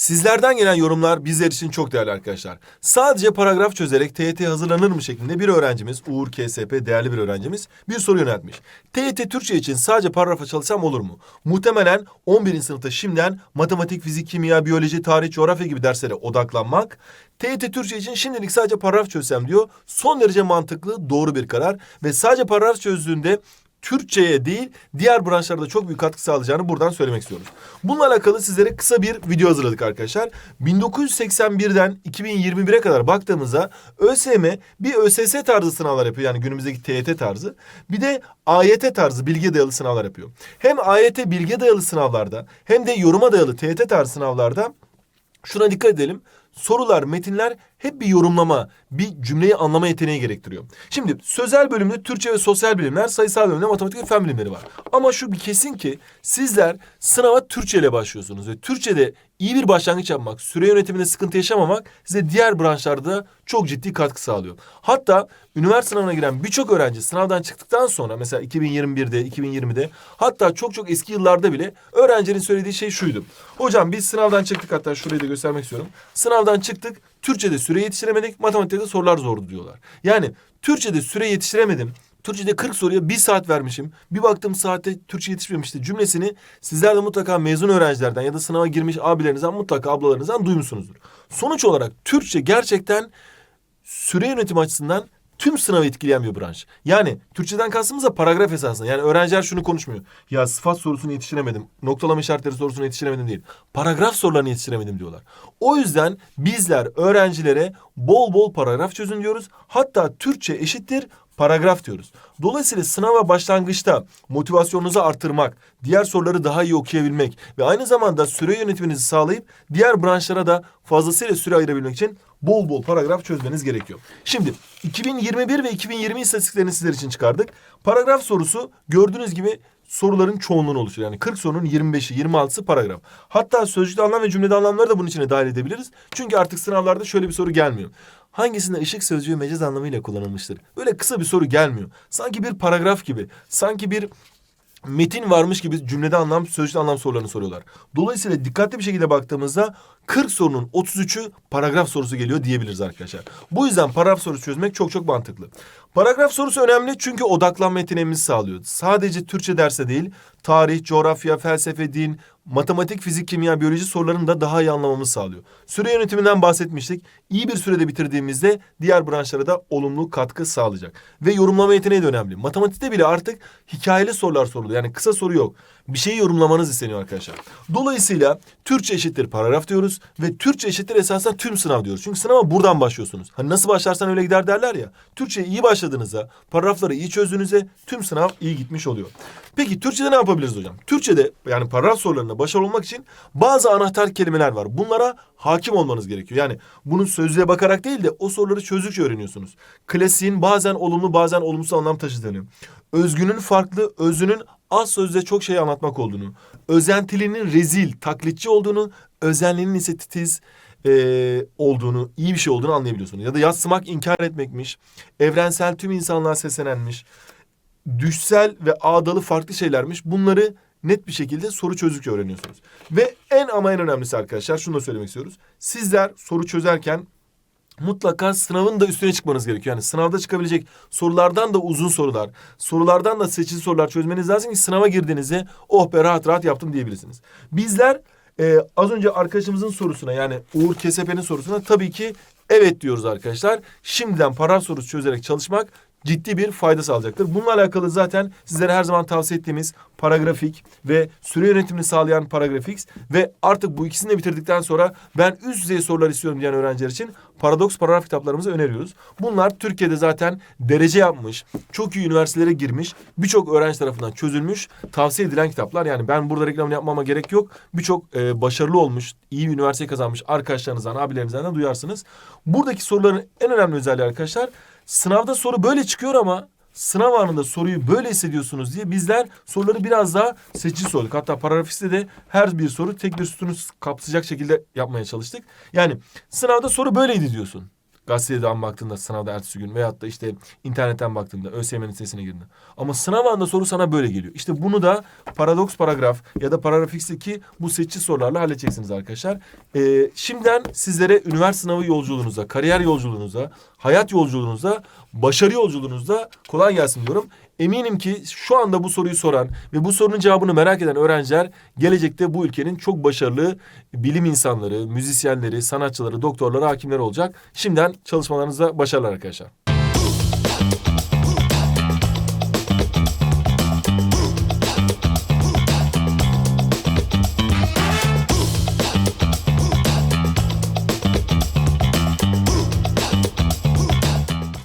Sizlerden gelen yorumlar bizler için çok değerli arkadaşlar. Sadece paragraf çözerek TYT hazırlanır mı şeklinde bir öğrencimiz, Uğur KSP değerli bir öğrencimiz bir soru yöneltmiş. TYT Türkçe için sadece paragrafa çalışsam olur mu? Muhtemelen 11. sınıfta şimdiden matematik, fizik, kimya, biyoloji, tarih, coğrafya gibi derslere odaklanmak. TYT Türkçe için şimdilik sadece paragraf çözsem diyor. Son derece mantıklı, doğru bir karar. Ve sadece paragraf çözdüğünde Türkçe'ye değil diğer branşlarda çok büyük katkı sağlayacağını buradan söylemek istiyoruz. Bununla alakalı sizlere kısa bir video hazırladık arkadaşlar. 1981'den 2021'e kadar baktığımızda ÖSYM bir ÖSS tarzı sınavlar yapıyor. Yani günümüzdeki TYT tarzı. Bir de AYT tarzı bilgi dayalı sınavlar yapıyor. Hem AYT bilgi dayalı sınavlarda hem de yoruma dayalı TYT tarzı sınavlarda şuna dikkat edelim. Sorular, metinler hep bir yorumlama, bir cümleyi anlama yeteneği gerektiriyor. Şimdi sözel bölümde Türkçe ve sosyal bilimler, sayısal bölümde matematik ve fen bilimleri var. Ama şu bir kesin ki sizler sınava Türkçe ile başlıyorsunuz ve Türkçe'de iyi bir başlangıç yapmak, süre yönetiminde sıkıntı yaşamamak size diğer branşlarda çok ciddi katkı sağlıyor. Hatta üniversite sınavına giren birçok öğrenci sınavdan çıktıktan sonra mesela 2021'de, 2020'de hatta çok çok eski yıllarda bile öğrencinin söylediği şey şuydu. Hocam biz sınavdan çıktık hatta şurayı da göstermek istiyorum. Sınavdan çıktık, Türkçe'de süre yetiştiremedik, matematikte sorular zordu diyorlar. Yani Türkçe'de süre yetiştiremedim. Türkçe'de 40 soruya bir saat vermişim. Bir baktım saatte Türkçe yetişmemişti cümlesini sizler de mutlaka mezun öğrencilerden ya da sınava girmiş abilerinizden mutlaka ablalarınızdan duymuşsunuzdur. Sonuç olarak Türkçe gerçekten süre yönetimi açısından tüm sınavı etkileyen bir branş. Yani Türkçeden kastımız da paragraf esasında. Yani öğrenciler şunu konuşmuyor. Ya sıfat sorusunu yetiştiremedim. Noktalama işaretleri sorusunu yetiştiremedim değil. Paragraf sorularını yetiştiremedim diyorlar. O yüzden bizler öğrencilere bol bol paragraf çözün diyoruz. Hatta Türkçe eşittir paragraf diyoruz. Dolayısıyla sınava başlangıçta motivasyonunuzu artırmak, diğer soruları daha iyi okuyabilmek ve aynı zamanda süre yönetiminizi sağlayıp diğer branşlara da fazlasıyla süre ayırabilmek için bol bol paragraf çözmeniz gerekiyor. Şimdi 2021 ve 2020 istatistiklerini sizler için çıkardık. Paragraf sorusu gördüğünüz gibi soruların çoğunluğunu oluşturuyor. Yani 40 sorunun 25'i, 26'sı paragraf. Hatta sözcükte anlam ve cümlede anlamları da bunun içine dahil edebiliriz. Çünkü artık sınavlarda şöyle bir soru gelmiyor. Hangisinde ışık sözcüğü mecaz anlamıyla kullanılmıştır? Böyle kısa bir soru gelmiyor. Sanki bir paragraf gibi, sanki bir metin varmış gibi cümlede anlam, sözcükte anlam sorularını soruyorlar. Dolayısıyla dikkatli bir şekilde baktığımızda 40 sorunun 33'ü paragraf sorusu geliyor diyebiliriz arkadaşlar. Bu yüzden paragraf sorusu çözmek çok çok mantıklı. Paragraf sorusu önemli çünkü odaklanma yeteneğimizi sağlıyor. Sadece Türkçe derse değil, tarih, coğrafya, felsefe, din, matematik, fizik, kimya, biyoloji sorularını da daha iyi anlamamızı sağlıyor. Süre yönetiminden bahsetmiştik. İyi bir sürede bitirdiğimizde diğer branşlara da olumlu katkı sağlayacak. Ve yorumlama yeteneği de önemli. Matematikte bile artık hikayeli sorular soruluyor. Yani kısa soru yok. Bir şeyi yorumlamanız isteniyor arkadaşlar. Dolayısıyla Türkçe eşittir paragraf diyoruz ve Türkçe eşittir esasında tüm sınav diyoruz. Çünkü sınava buradan başlıyorsunuz. Hani nasıl başlarsan öyle gider derler ya. Türkçe iyi başladığınızda, paragrafları iyi çözdüğünüzde tüm sınav iyi gitmiş oluyor. Peki Türkçe'de ne yapabiliriz hocam? Türkçe'de yani paragraf sorularında başarılı olmak için bazı anahtar kelimeler var. Bunlara hakim olmanız gerekiyor. Yani bunun sözlüğe bakarak değil de o soruları çözdükçe öğreniyorsunuz. Klasiğin bazen olumlu bazen olumsuz anlam taşıdığını, özgünün farklı, özünün az sözde çok şey anlatmak olduğunu, özentilinin rezil, taklitçi olduğunu, özenlinin ise titiz e, olduğunu, iyi bir şey olduğunu anlayabiliyorsunuz. Ya da yatsımak inkar etmekmiş, evrensel tüm insanlığa seslenenmiş, düşsel ve ağdalı farklı şeylermiş. Bunları net bir şekilde soru çözdükçe öğreniyorsunuz. Ve en ama en önemlisi arkadaşlar şunu da söylemek istiyoruz. Sizler soru çözerken mutlaka sınavın da üstüne çıkmanız gerekiyor. Yani sınavda çıkabilecek sorulardan da uzun sorular, sorulardan da seçici sorular çözmeniz lazım ki sınava girdiğinizde oh be rahat rahat yaptım diyebilirsiniz. Bizler e, az önce arkadaşımızın sorusuna yani Uğur Kesepe'nin sorusuna tabii ki evet diyoruz arkadaşlar. Şimdiden para sorusu çözerek çalışmak ciddi bir fayda sağlayacaktır. Bununla alakalı zaten sizlere her zaman tavsiye ettiğimiz paragrafik ve süre yönetimini sağlayan paragrafix ve artık bu ikisini de bitirdikten sonra ben üst düzey sorular istiyorum diyen öğrenciler için paradoks paragraf kitaplarımızı öneriyoruz. Bunlar Türkiye'de zaten derece yapmış, çok iyi üniversitelere girmiş, birçok öğrenci tarafından çözülmüş, tavsiye edilen kitaplar. Yani ben burada reklamını yapmama gerek yok. Birçok e, başarılı olmuş, iyi bir üniversite kazanmış arkadaşlarınızdan, abilerinizden de duyarsınız. Buradaki soruların en önemli özelliği arkadaşlar sınavda soru böyle çıkıyor ama sınav anında soruyu böyle hissediyorsunuz diye bizler soruları biraz daha seçici sorduk. Hatta paragrafiste de her bir soru tek bir sütunu kapsayacak şekilde yapmaya çalıştık. Yani sınavda soru böyleydi diyorsun. Gazeteden baktığında sınavda ertesi gün veyahut da işte internetten baktığında ÖSYM'nin sitesine girdiğinde. Ama sınav anında soru sana böyle geliyor. İşte bunu da paradoks paragraf ya da paragraf X'teki bu seçici sorularla halledeceksiniz arkadaşlar. Ee, şimdiden sizlere üniversite sınavı yolculuğunuza, kariyer yolculuğunuza, hayat yolculuğunuza, başarı yolculuğunuza kolay gelsin diyorum. Eminim ki şu anda bu soruyu soran ve bu sorunun cevabını merak eden öğrenciler gelecekte bu ülkenin çok başarılı bilim insanları, müzisyenleri, sanatçıları, doktorları, hakimleri olacak. Şimdiden çalışmalarınızda başarılar arkadaşlar.